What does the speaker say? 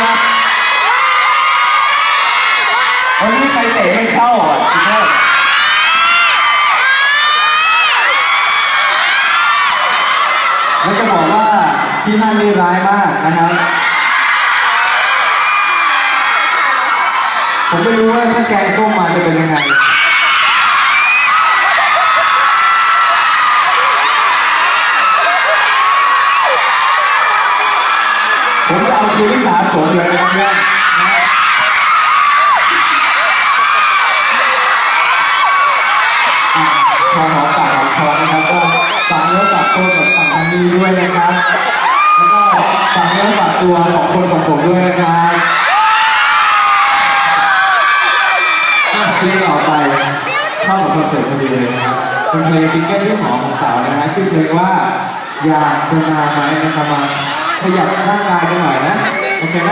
ครับวันนี้ใครเตะไม่เข้าอะสุดยอดแล้วจะบอกว่าที่นั่นนี่ร้ายมากนะครับผมไม่รู้ว่าถ้าแกงส้มมาจะเป็นยังไง ผมจะ เอาคืนที่สาสนเลยนะครับเนี่ยอะพอหอมปากหอมคอนะครับก็ฝากเนื้อฝากตัวกับฝั่งทางนี้ด้วยนะครับแล้วก็ฝากเนื้อฝากตัวของคนของผมด้วยนะครับเพลงต่อไปเข้ากับคอนเสิร์ตพอดีเลยนะครับเป็นเพลงซิงเกิลที่สองของเต๋านะฮะชื่อเพลงว่าอยากจะมาไหมนะครับมา ขยับร่างกายกันหน่อยนะ โอเค